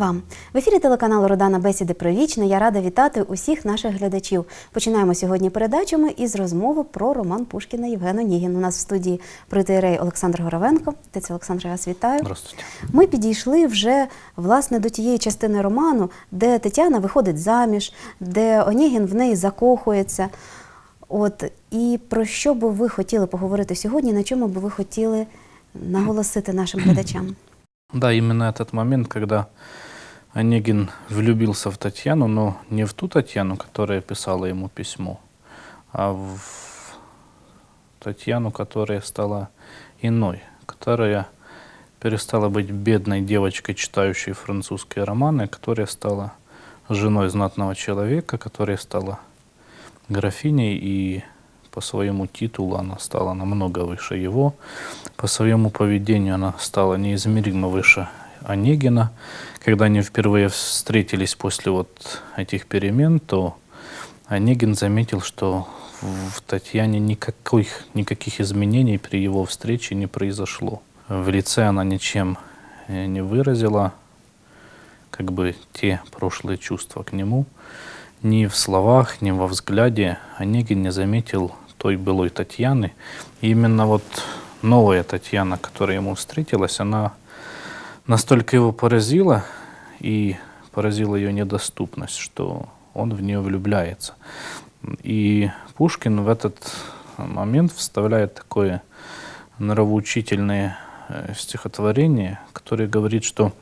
Вам в ефірі телеканалу Родана Бесіди про вічне. Я рада вітати усіх наших глядачів. Починаємо сьогодні передачами із розмови про роман Пушкіна Євгена Нігін. У нас в студії протиєрей Олександр Горовенко. Отець Олександр, я вас вітаю. Здравствуйте. Ми підійшли вже власне до тієї частини роману, де Тетяна виходить заміж, де Онігін в неї закохується. От і про що би ви хотіли поговорити сьогодні? На чому би ви хотіли наголосити нашим глядачам? Да, именно этот момент, когда Онегин влюбился в Татьяну, но не в ту Татьяну, которая писала ему письмо, а в Татьяну, которая стала иной, которая перестала быть бедной девочкой, читающей французские романы, которая стала женой знатного человека, которая стала графиней и по своему титулу она стала намного выше его, по своему поведению она стала неизмеримо выше Онегина. Когда они впервые встретились после вот этих перемен, то Онегин заметил, что в Татьяне никаких, никаких изменений при его встрече не произошло. В лице она ничем э, не выразила как бы те прошлые чувства к нему. Ни в словах, ни во взгляде Онегин не заметил той былой Татьяны. И именно вот новая Татьяна, которая ему встретилась, она настолько его поразила и поразила ее недоступность, что он в нее влюбляется. И Пушкин в этот момент вставляет такое нравоучительное э, стихотворение, которое говорит, что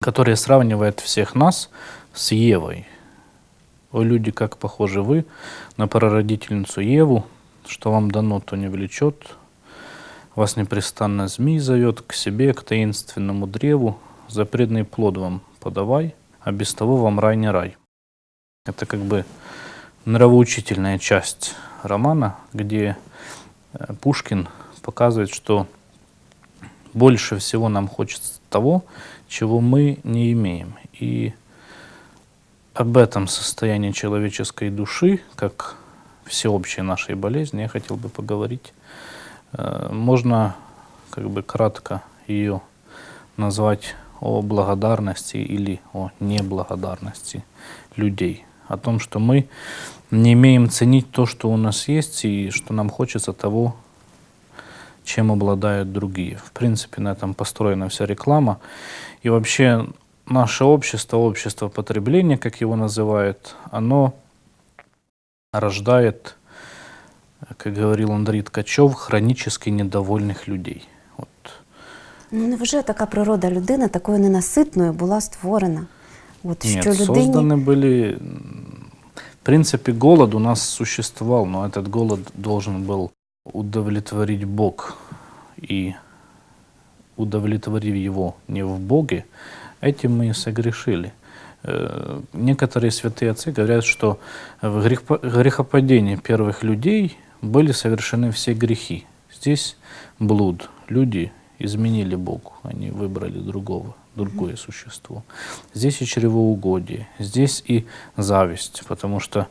которое сравнивает всех нас с Евой. О, люди, как похожи вы на прародительницу Еву, что вам дано, то не влечет. Вас непрестанно змей зовет к себе, к таинственному древу, запретный плод вам подавай, а без того вам рай не рай. Это как бы нравоучительная часть романа, где э, Пушкин показывает, что больше всего нам хочется того, чего мы не имеем. И об этом состоянии человеческой души, как всеобщей нашей болезни, я хотел бы поговорить. Э, Можно как бы кратко ее назвать о благодарности или о неблагодарности людей. О том, что мы не имеем ценить то, что у нас есть, и что нам хочется того, чем обладают другие. В принципе, на этом построена вся реклама. И вообще наше общество, общество потребления, как его называют, оно рождает, как говорил Андрей Ткачев, хронически недовольных людей. Вот. Ну невже така природа людини такою ненаситною була створена? От Нет, що людині созданы были... В принципе, голод у нас существовал, но этот голод должен был удовлетворить Бог. И удовлетворив его не в Боге, этим мы и согрешили. Э, Некоторые святые отцы говорят, что в грех- грехопадении первых людей были совершены все грехи. Здесь блуд. Люди изменили Богу, они выбрали другого, другое существо. Здесь и чревоугодие, здесь и зависть, потому что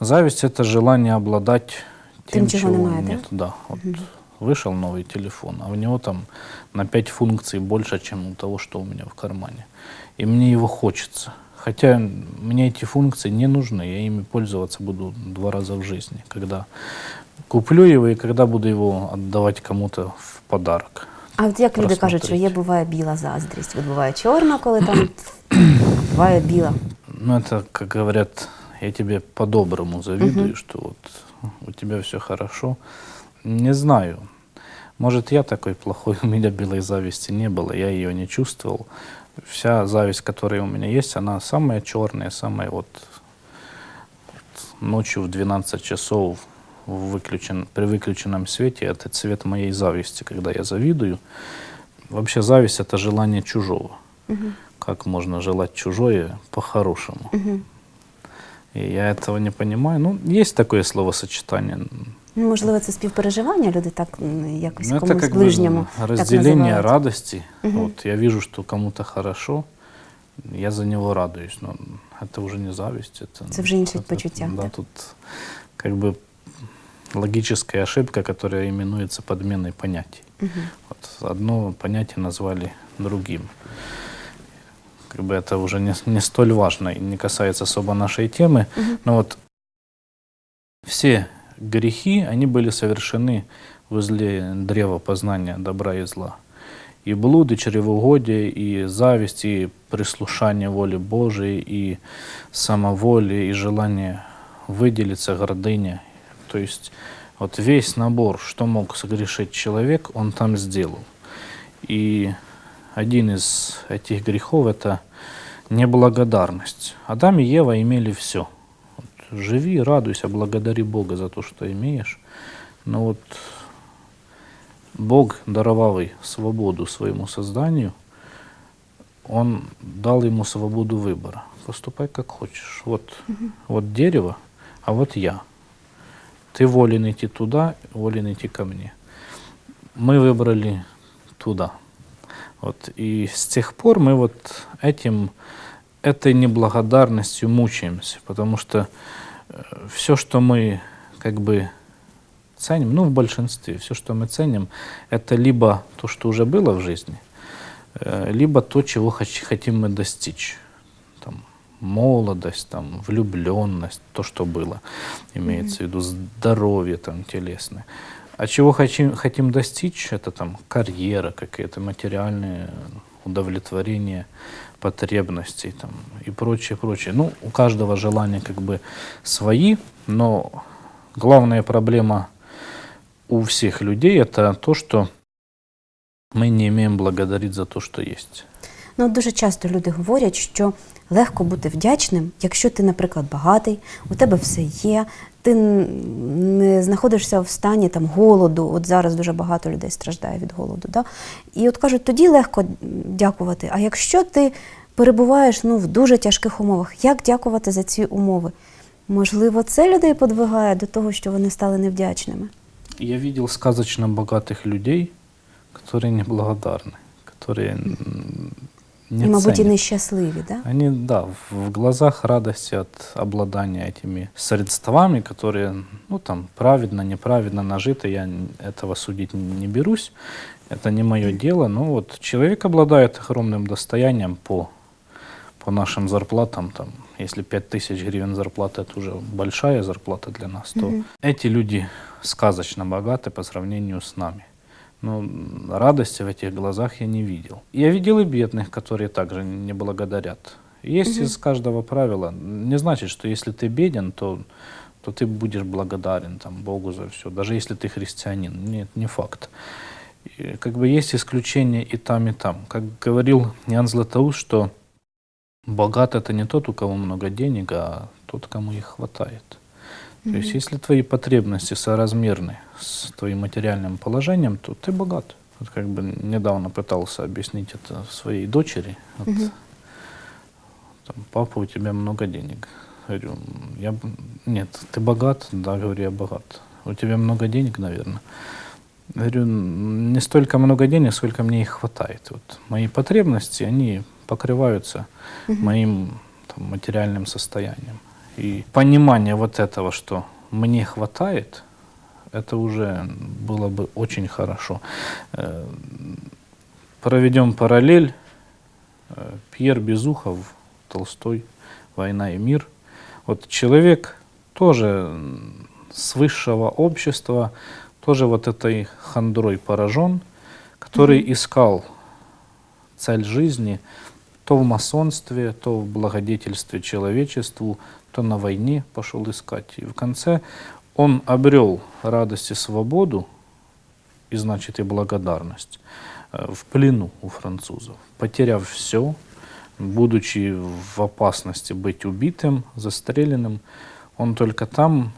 зависть это желание обладать тем, Тем, чего чего немає, да? нет. Да, вот вышел новый телефон, а в него там на 5 функций больше, чем у того, что у меня в кармане. И мне его хочется. Хотя мне эти функции не нужны, я ими пользоваться буду два раза в жизни, когда куплю его и когда буду его отдавать кому-то в подарок. А от як люди кажуть, що є просмотреть. буває біла заздрість, от буває чорна, коли там буває біла. Ну, это, как говорят, я тебе по-доброму завидую, что вот у тебя все хорошо. Не знаю. Может, я такой плохой, у меня белой зависти не было, я ее не чувствовал. Вся зависть, которая у меня есть, она самая черная, самая вот, ночью в 12 часов в выключен, при выключенном свете, это цвет моей зависти, когда я завидую. Вообще зависть – это желание чужого. Как можно желать чужое по-хорошему? И я этого не понимаю. Ну, есть такое словосочетание. Ну, можливо, це співпереживання, люди так якось Ну, комусь ближньому бы так разделение називають. радости. Вот я вижу, что кому-то хорошо, я за него радуюсь. Но это уже не зависть. Это, Це вже это- почуття, Да, так? тут как бы логическая ошибка, которая именуется подменой понятий. Вот одно понятие назвали другим. как бы это уже не, не столь важно и не касается особо нашей темы. Но вот все грехи, они были совершены возле древа познания добра и зла. И блуд, и чревоугодие, и зависть, и прислушание воле Божией, и самоволие, и желание выделиться, гордыня. То есть вот весь набор, что мог согрешить человек, он там сделал. И один из этих грехов – это неблагодарность. Адам и Ева имели все. Живи, радуйся, благодари Бога за то, что имеешь. Но вот Бог, даровавый свободу своему созданию, Он дал ему свободу выбора. Поступай как хочешь. Вот, вот дерево, а вот я. Ты волен идти туда, волен идти ко мне. Мы выбрали туда. Вот. И с тех пор мы вот этим, этой неблагодарностью мучаемся, потому что все, что мы как бы ценим, ну, в большинстве, все, что мы ценим, это либо то, что уже было в жизни, э, либо то, чего хотим мы достичь. Там, молодость, там, влюбленность, то, что было, имеется в виду здоровье там, телесное. А чего хотим, хотим достичь, это там карьера какая-то, материальное удовлетворение потребностей там, и прочее, прочее. Ну, у каждого желания как бы свои, но главная проблема у всех людей это то, что мы не имеем благодарить за то, что есть. Ну, от дуже часто люди говорять, що легко бути вдячним, якщо ти, наприклад, багатий, у тебе все є, ти н- не знаходишся в стані там голоду. От зараз дуже багато людей страждає від голоду. Да? І от кажуть, тоді легко дякувати. А якщо ти перебуваєш ну, в дуже тяжких умовах, як дякувати за ці умови? Можливо, це людей подвигає до того, що вони стали невдячними. Я видел сказочно богатых людей, которые неблагодарны, которые м, не і, мабуть, і ценят. нещасливі. Да? Они, да, в в глазах радости от обладания этими средствами, которые, ну, там, праведно, неправедно нажиты, я н- этого судить н- не берусь, это не мое дело, но вот человек обладает огромным достоянием по, по нашим зарплатам, там, если 5000 гривен зарплата, это уже большая зарплата для нас, то эти люди сказочно богаты по сравнению с нами. Но м, радости в этих глазах я не видел. Я видел и бедных, которые также не благодарят. Есть из каждого правила. Не значит, что если ты беден, то, то ты будешь благодарен там, Богу за все. Даже если ты христианин. Нет, не факт. И как бы есть исключения и там, и там. Как говорил Ян Златоуст, что богат это не тот, у кого много денег, а тот, кому их хватает. То есть, если твои потребности соразмерны с твоим материальным положением, то ты богат. Вот как бы недавно пытался объяснить это своей дочери. Вот, там, папа, у тебя много денег. Говорю, «М, я, нет, ты богат? Да, говорю, я богат. У тебя много денег, наверное. Говорю, «М, не столько много денег, сколько мне их хватает. Вот мои потребности, они покрываются моим там, материальным состоянием. И понимание вот этого, что мне хватает, это уже было бы очень хорошо. Э, Проведем параллель. Э, Пьер Безухов, Толстой, «Война и мир». Вот человек тоже с высшего общества, тоже вот этой хандрой поражен, который искал цель жизни то в масонстве, то в благодетельстве человечеству, то на войне пошел искать. И в конце он обрел радость и свободу, и значит и благодарность, э, в плену у французов, потеряв все, будучи в опасности быть убитым, застреленным, он только там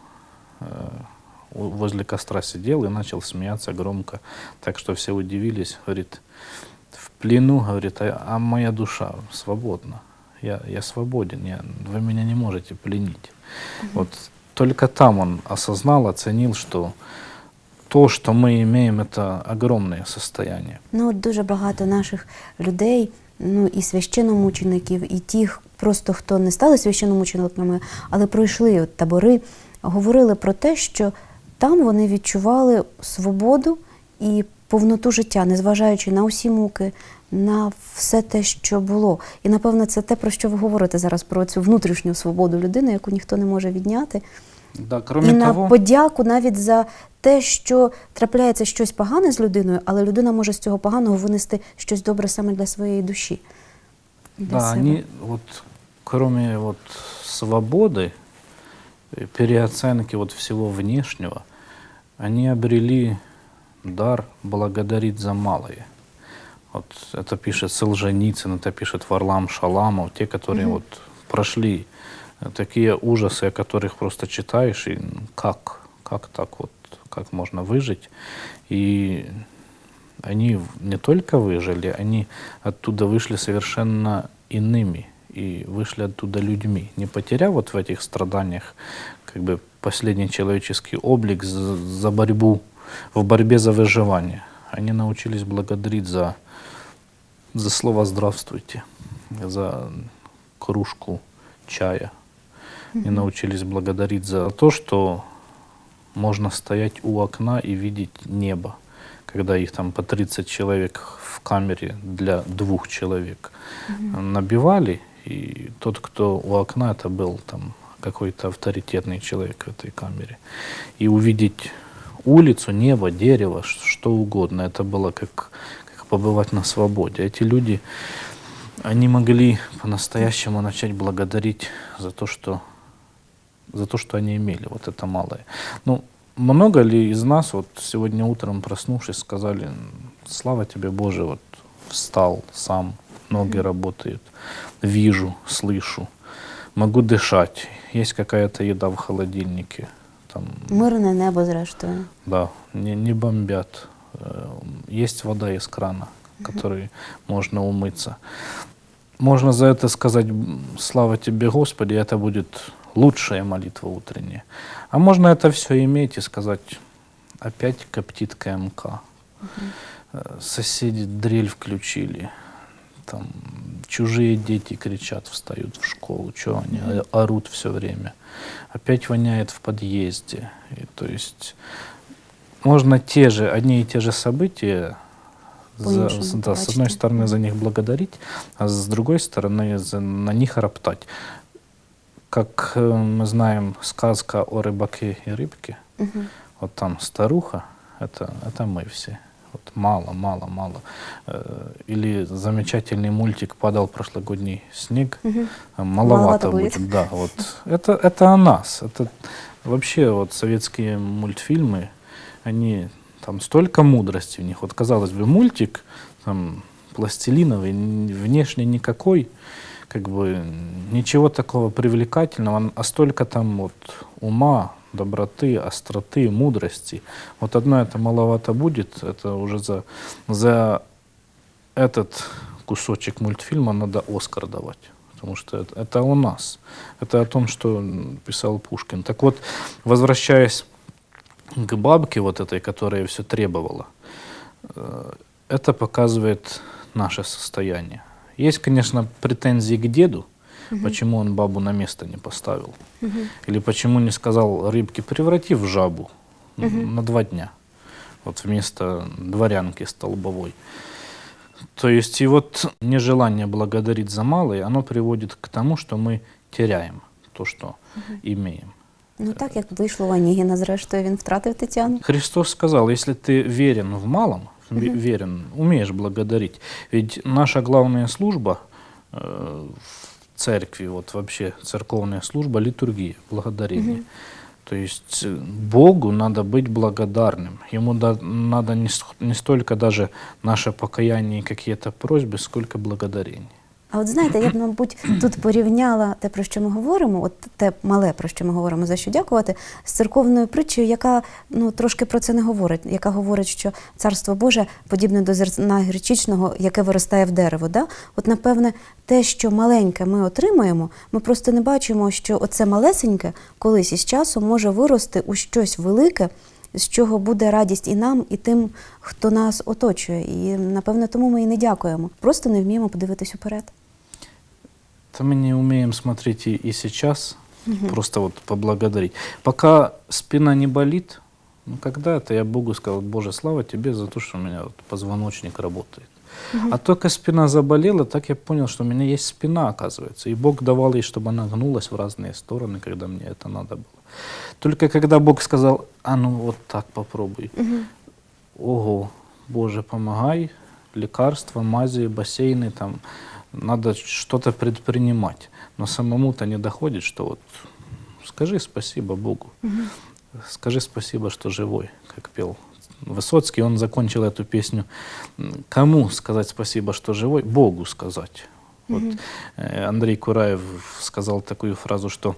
э, возле костра сидел и начал смеяться громко, так что все удивились, говорит, в плену, говорит, а, а моя душа свободна, я, я свободен, я, вы меня не можете пленить. Вот только там он осознал, оценил, что то, что мы имеем, это огромное состояние. Ну, от дуже багато наших людей, ну і священномучеників, і тих, просто хто не стали священномучениками, але пройшли от табори, говорили про те, що там вони відчували свободу і повноту життя, незважаючи на усі муки, на все те, що було. І напевно це те, про що ви говорите зараз, про цю внутрішню свободу людини, яку ніхто не може відняти. Да, кроме і на того, подяку навіть за те, що трапляється щось погане з людиною, але людина може з цього поганого винести щось добре саме для своєї душі. Для да, себе. они вот кроме вот свободы, э, переоценки вот всего внешнего, они обрели дар благодарить за малое. Вот это пишет Солженицын, это пишет Варлам Шаламов, те, которые вот прошли э, такие ужасы, о которых просто читаешь, и ну, как, как так вот, как можно выжить. И они не только выжили, они оттуда вышли совершенно иными и вышли оттуда людьми, не потеряв вот в этих страданиях как бы последний человеческий облик за, за борьбу, в борьбе за выживание. Они научились благодарить за, за слово «здравствуйте», за кружку чая. И научились благодарить за то, что можно стоять у окна и видеть небо, когда их там по 30 человек в камере для двух человек набивали, и тот, кто у окна, это был там какой-то авторитетный человек в этой камере. И увидеть улицу, небо, дерево, что угодно, это было как, как побывать на свободе. Эти люди, они могли по-настоящему начать благодарить за то, что за то, что они имели, вот это малое. Ну, много ли из нас вот сегодня утром проснувшись сказали, «М, слава тебе, Боже, вот встал сам, ноги работают, вижу, слышу, могу дышать, есть какая-то еда в холодильнике, там, Мирне небо, зрештою. да, не, не бомбят, э, есть вода из крана, которой можно умыться. Можно за это сказать «М, «Слава тебе, Господи», это будет лучшая молитва утренняя. А можно это все иметь и сказать «Опять коптит КМК». Э, Соседи дрель включили. Там чужие дети кричат, встают в школу. Что они о- орут все время. Опять воняет в подъезде. И, то есть можно те же, одни и те же события за- да, с одной стороны за них благодарить, а с другой стороны за- на них роптать. Как э, мы знаем, сказка о рыбаке и рыбке, Мгм. вот там старуха, это, это мы все. Вот мало, мало, мало. Э, Или замечательный мультик «Падал прошлогодний снег». Э, Маловато, Маловато будет. будет. Да, вот. Это, это о нас. Это вообще вот советские мультфильмы, они там столько мудрости в них. Вот казалось бы, мультик там пластилиновый, внешне никакой, как бы ничего такого привлекательного, а столько там вот ума, доброты, остроты, мудрости. Вот одно это маловато будет, это уже за, за этот кусочек мультфильма надо Оскар давать. Потому что это, это о нас. Это о том, что писал Пушкин. Так вот, возвращаясь к бабке вот этой, которая все требовала, э, это показывает наше состояние. Есть, конечно, претензии к деду, почему он бабу на место не поставил. Или почему не сказал рыбке, преврати в жабу м, на два дня. Вот вместо дворянки столбовой. То есть и вот нежелание благодарить за малое, оно приводит к тому, что мы теряем то, что имеем. Ну так як вийшло у Онігіна, зрештою, він втратив Тетяну. Христос сказал, если ты верен в малом, ве- верен, умеешь благодарить. Ведь наша главная служба э, в церкви, вот вообще церковная служба, литургия, благодарение. То есть э, Богу надо быть благодарным. Ему да- надо не, не столько даже наше покаяние и какие-то просьбы, сколько благодарение. А от знаєте, я б, мабуть, тут порівняла те, про що ми говоримо, от те мале, про що ми говоримо, за що дякувати, з церковною притчею, яка ну трошки про це не говорить, яка говорить, що царство Боже подібне до зерна гречичного, яке виростає в дерево. Да? От, напевне, те, що маленьке ми отримуємо, ми просто не бачимо, що оце малесеньке колись із часом може вирости у щось велике. З чого буде радість і нам, і тим, хто нас оточує. І напевне тому ми і не дякуємо. Просто не вміємо подивитись уперед. Это мы не умеем смотреть и, и сейчас, просто вот поблагодарить. Пока спина не болит, ну когда это я Богу сказал, Боже, слава тебе за то, что у меня вот позвоночник работает. А только спина заболела, так я понял, что у меня есть спина, оказывается. И Бог давал ей, чтобы она гнулась в разные стороны, когда мне это надо было. Только когда Бог сказал, а ну вот так попробуй. Ого, Боже, помогай, лекарства, мази, бассейны, там, надо что-то предпринимать. Но самому-то не доходит, что вот скажи спасибо Богу. Скажи спасибо, что живой, как пел Высоцкий. Он закончил эту песню. Кому сказать спасибо, что живой? Богу сказать. Вот э, Андрей Кураев сказал такую фразу, что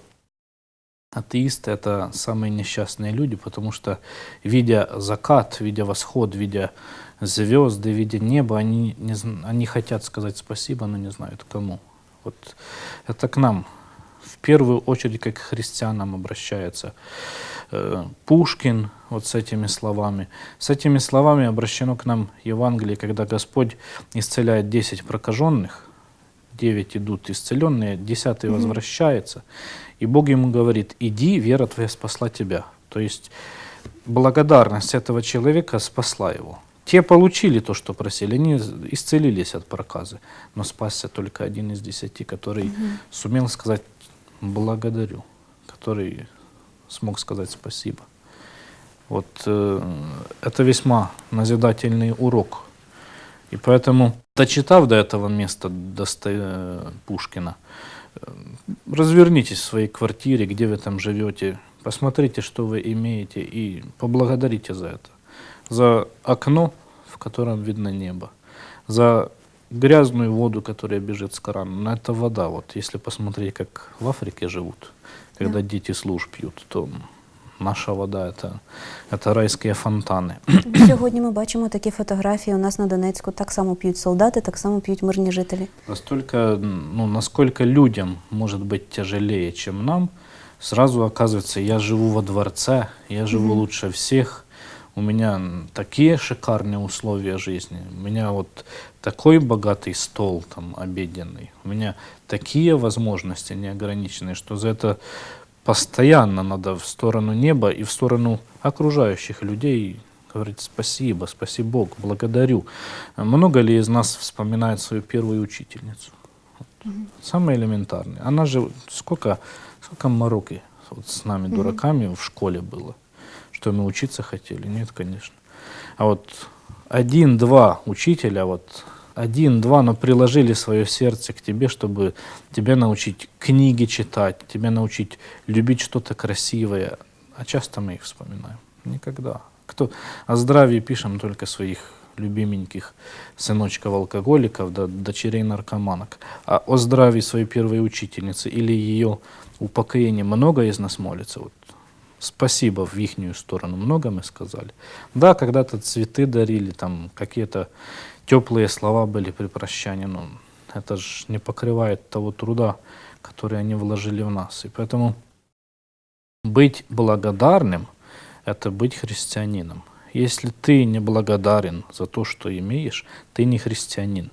атеисты это самые несчастные люди, потому что видя закат, видя восход, видя звезды, видя небо, они, не, они хотят сказать спасибо, но не знают кому. Вот это к нам в первую очередь как к христианам обращается э, Пушкин вот с этими словами. С этими словами обращено к нам Евангелие, когда Господь исцеляет 10 прокаженных, 9 идут исцеленные, 10 возвращается, и Бог ему говорит, иди, вера твоя спасла тебя. То есть благодарность этого человека спасла его. Те получили то, что просили, они исцелились от проказы, но спасся только один из десяти, который сумел сказать благодарю, который смог сказать спасибо. Вот э, это весьма назидательный урок. И поэтому, дочитав до этого места Досто... Пушкина, э, развернитесь в своей квартире, где вы там живете, посмотрите, что вы имеете, и поблагодарите за это За окно, в котором видно небо, за грязную воду, которая бежит с крана. Но это вода. Вот если посмотреть, как в Африке живут, когда Да. дети служ пьют, то наша вода это, это райські фонтани. Сьогодні ми бачимо такі фотографії. У нас на Донецьку так само п'ють солдати, так само п'ють мирні жителі. Настолько, ну, насколько людям может быть тяжелее, чем нам, сразу оказывается, я живу во дворце, я живу лучше всех, у меня такие шикарные условия жизни, у меня вот такой богатый стол там обеденный, у меня такие возможности неограниченные, что за это постоянно надо в сторону неба и в сторону окружающих людей говорить спасибо, спасибо Бог, благодарю. Много ли из нас вспоминает свою первую учительницу? Вот. Самое элементарное. Она же сколько, сколько мороки вот с нами, дураками, в школе было. Что мы учиться хотели? Нет, конечно. А вот один-два учителя, вот один-два, но приложили свое сердце к тебе, чтобы тебя научить книги читать, тебя научить любить что-то красивое. А часто мы их вспоминаем? Никогда. Кто? О здравии пишем только своих любименьких сыночков-алкоголиков, да, дочерей наркоманок. А о здравии своей первой учительницы или ее упокоении много из нас молится. Вот спасибо в ихнюю сторону. Много мы сказали. Да, когда-то цветы дарили, там какие-то теплые слова были при прощании, но это же не покрывает того труда, который они вложили в нас. И поэтому быть благодарным – это быть христианином. Если ты не благодарен за то, что имеешь, ты не христианин.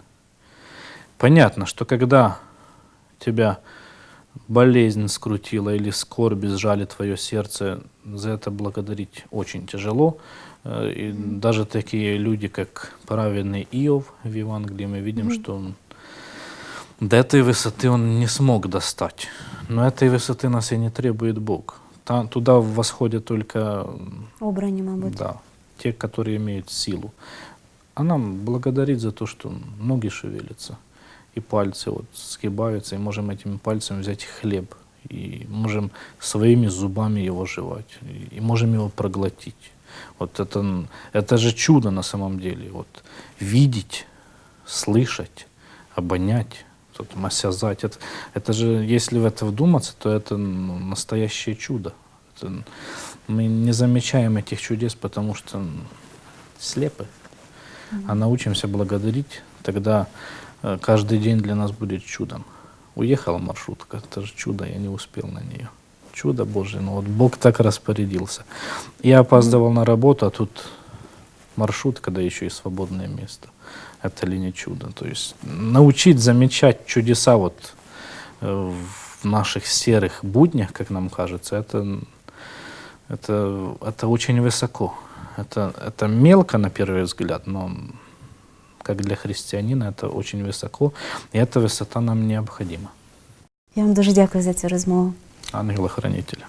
Понятно, что когда тебя болезнь скрутила или скорби сжали твое сердце, за это благодарить очень тяжело. Э, И даже такие люди, как праведный Иов в Евангелии, мы видим, что он до этой высоты он не смог достать. Но этой высоты нас и не требует Бог. Та- туда восходят только мабуть. да, те, которые имеют силу. А нам благодарить за то, что ноги шевелятся, и пальцы вот сгибаются, и можем этими пальцами взять хлеб, и можем своими зубами его жевать, и, можем его проглотить. Вот это, это же чудо на самом деле. Вот видеть, слышать, обонять, тут осязать. Это, это же, если в это вдуматься, то это ну, настоящее чудо. Это мы не замечаем этих чудес, потому что слепы. А научимся благодарить, тогда каждый день для нас будет чудом. Уехала маршрутка, это же чудо, я не успел на нее. Чудо Божие, ну вот Бог так распорядился. Я опаздывал на работу, а тут маршрутка, да еще и свободное место. Это ли не чудо? То есть научить замечать чудеса вот э, в наших серых буднях, как нам кажется, это, это, это очень высоко. Это, это мелко на первый взгляд, но как для христианина, это очень высоко, и эта высота нам необходима. Я вам дуже дякую за цю розмову. Ангела-хранителя.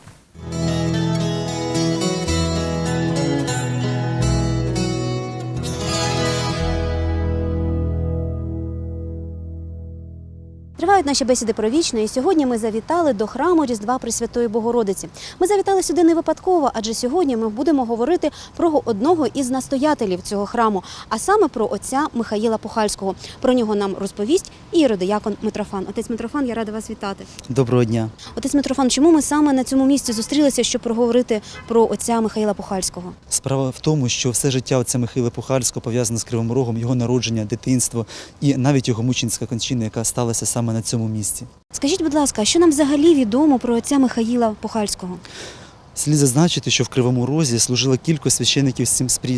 Тривають наші бесіди про вічне, і сьогодні ми завітали до храму Різдва Пресвятої Богородиці. Ми завітали сюди не випадково, адже сьогодні ми будемо говорити про одного із настоятелів цього храму, а саме про отця Михаїла Пухальського. Про нього нам розповість і іродиякон Митрофан. Отець Митрофан, я рада вас вітати. Доброго дня. Отець Митрофан, чому ми саме на цьому місці зустрілися, щоб проговорити про отця Михаїла Пухальського? Справа в тому, що все життя отця Михайла Пухальського пов'язане з Кривим Рогом, його народження, дитинство і навіть його мученська кончина, яка сталася саме на цьому місці. Скажіть, будь ласка, що нам взагалі відомо про отця Михаїла Пухальського? Слід зазначити, що в Кривому Розі служило кілька священиків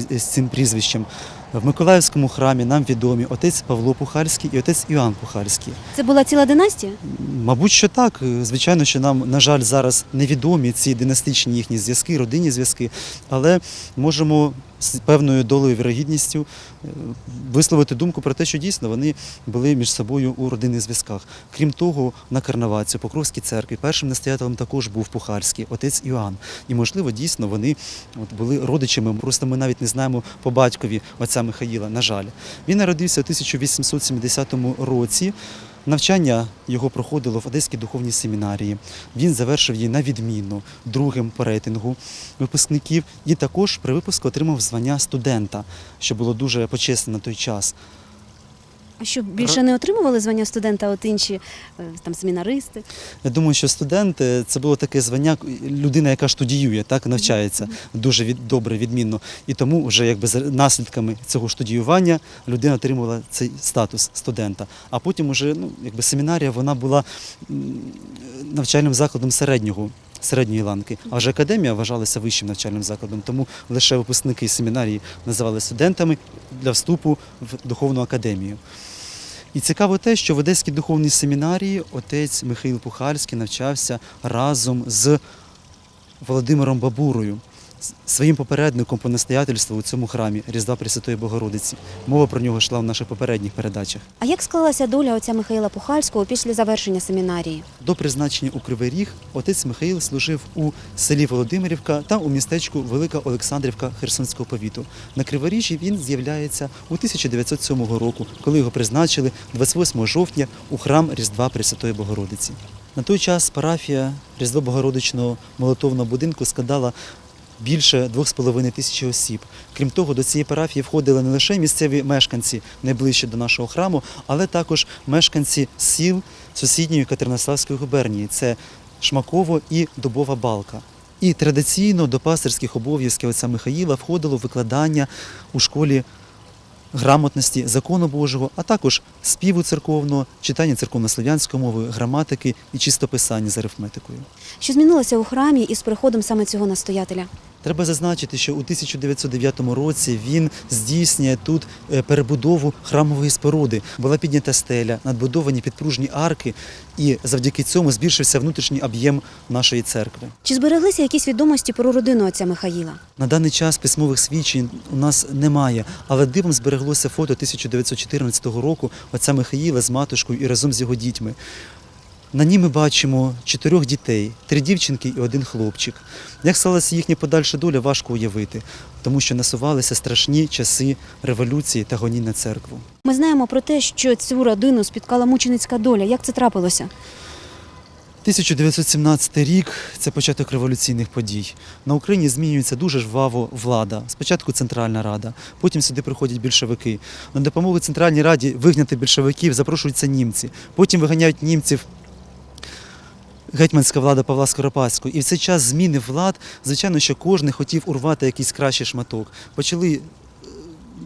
з цим, прізвищем. В Миколаївському храмі нам відомі отець Павло Пухальський і отець Іоанн Пухальський. Це була ціла династія? Мабуть, що так. Звичайно, що нам, на жаль, зараз невідомі ці династичні їхні зв'язки, родинні зв'язки, але можемо з певною долею вірогідністю е, висловити думку про те, що дійсно вони були між собою у родинних зв'язках. Крім того, на Карнаваці, Покровській церкві, першим настоятелем також був Пухарський, отець Іоанн. І, можливо, дійсно вони були родичами. Просто ми навіть не знаємо по батькові отця Михаїла, на жаль. Він народився у 1870 році. Навчання його проходило в Одеській духовній семінарії. Він завершив її на відміну другим по рейтингу випускників і також при випуску отримав звання студента, що було дуже почесно на той час. А що більше не отримували звання студента, от інші е, там семінаристи? Я думаю, що студент це було таке звання людина, яка студіює, так навчається дуже від, добре, відмінно. І тому вже якби за наслідками цього студіювання людина отримувала цей статус студента. А потім уже ну, якби семінарія вона була навчальним закладом середнього. Середньої ланки, а вже академія вважалася вищим навчальним закладом, тому лише випускники семінарії називали студентами для вступу в духовну академію. І цікаво те, що в Одеській духовній семінарії отець Михаїл Пухальський навчався разом з Володимиром Бабурою, з- Своїм попередником по настоятельству у цьому храмі Різдва Пресвятої Богородиці. Мова про нього йшла в наших попередніх передачах. А як склалася доля отця Михаїла Пухальського після завершення семінарії? До призначення у Кривий Ріг отець Михаїл служив у селі Володимирівка та у містечку Велика Олександрівка Херсонського повіту. На Криворіжжі він з'являється у 1907 року, коли його призначили 28 жовтня у храм Різдва Пресвятої Богородиці. На той час парафія Різдво Богородичного молитовного будинку складала більше 2,5 тисячі осіб. Крім того, до цієї парафії входили не лише місцеві мешканці найближче до нашого храму, але також мешканці сіл сусідньої Катеринославської губернії. Це Шмаково і Дубова Балка. І традиційно до пастирських обов'язків отця Михаїла входило викладання у школі грамотності, закону Божого, а також співу церковного, читання церковно-слов'янської мови, граматики і чистописання з арифметикою. Що змінилося у храмі із приходом саме цього настоятеля? Треба зазначити, що у 1909 році він здійснює тут е, перебудову храмової споруди. Була піднята стеля, надбудовані підпружні арки, і завдяки цьому збільшився внутрішній об'єм нашої церкви. Чи збереглися якісь відомості про родину отця Михаїла? На даний час письмових свідчень у нас немає, але дивом збереглося фото 1914 року отця Михаїла з матушкою і разом з його дітьми. На ній ми бачимо чотирьох дітей, три дівчинки і один хлопчик. Як сталася їхня подальша доля, важко уявити, тому що насувалися страшні часи революції та гонінь на церкву. Ми знаємо про те, що цю родину спіткала мученицька доля. Як це трапилося? 1917 рік це початок революційних подій. На Україні змінюється дуже жваво влада. Спочатку Центральна Рада, потім сюди приходять більшовики. На допомогу Центральній Раді вигнати більшовиків запрошуються німці. Потім виганяють німців. Гетьманська влада Павла Скоропадського. І в цей час зміни влад, звичайно, що кожен хотів урвати якийсь кращий шматок. Почали е,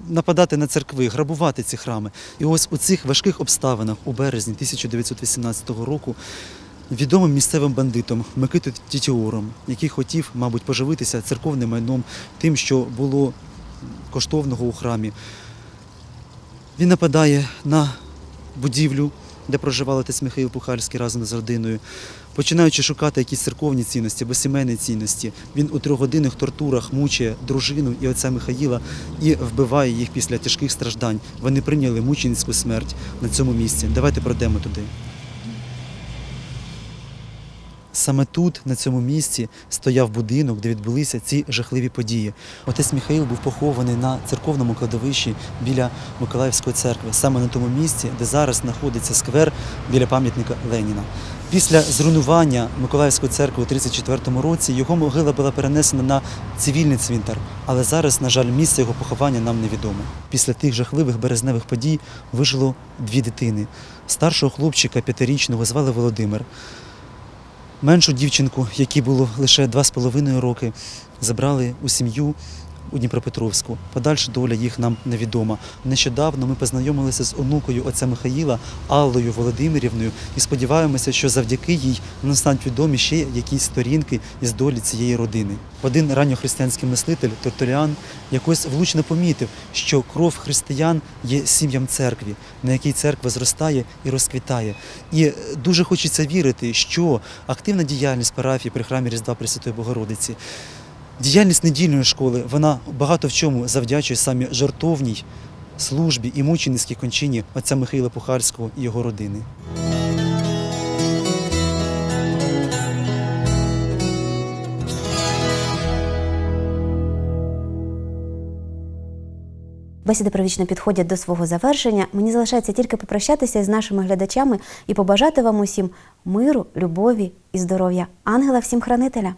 нападати на церкви, грабувати ці храми. І ось у цих важких обставинах у березні 1918 року відомим місцевим бандитом Микитою Тітіором, який хотів, мабуть, поживитися церковним майном, тим, що було коштовного у храмі. Він нападає на будівлю де проживали отець Михаїл Пухальський разом з родиною. Починаючи шукати якісь церковні цінності або сімейні цінності, він у трьохгодинних тортурах мучає дружину і отця Михаїла і вбиває їх після тяжких страждань. Вони прийняли мученицьку смерть на цьому місці. Давайте пройдемо туди. Саме тут, на цьому місці, стояв будинок, де відбулися ці жахливі події. Отець Михаїл був похований на церковному кладовищі біля Миколаївської церкви, саме на тому місці, де зараз знаходиться сквер біля пам'ятника Леніна. Після зруйнування Миколаївської церкви у 1934 році його могила була перенесена на цивільний цвинтар, але зараз, на жаль, місце його поховання нам невідоме. Після тих жахливих березневих подій вижило дві дитини. Старшого хлопчика п'ятирічного звали Володимир. Меншу дівчинку, якій було лише два з половиною роки, забрали у сім'ю у Дніпропетровську. Подальша доля їх нам невідома. Нещодавно ми познайомилися з онукою отця Михаїла Аллою Володимирівною і сподіваємося, що завдяки їй нам стануть відомі ще якісь сторінки із долі цієї родини. Один ранньохристиянський мислитель Тортуріан якось влучно помітив, що кров християн є сім'ям церкві, на якій церква зростає і розквітає. І дуже хочеться вірити, що активна діяльність парафії при храмі Різдва Пресвятої Богородиці, діяльність недільної школи, вона багато в чому завдячує самі жартовній службі і мученицькій кончині отця Михайла Пухарського і його родини. Бесіди привічно підходять до свого завершення. Мені залишається тільки попрощатися із нашими глядачами і побажати вам усім миру, любові і здоров'я. Ангела всім хранителя.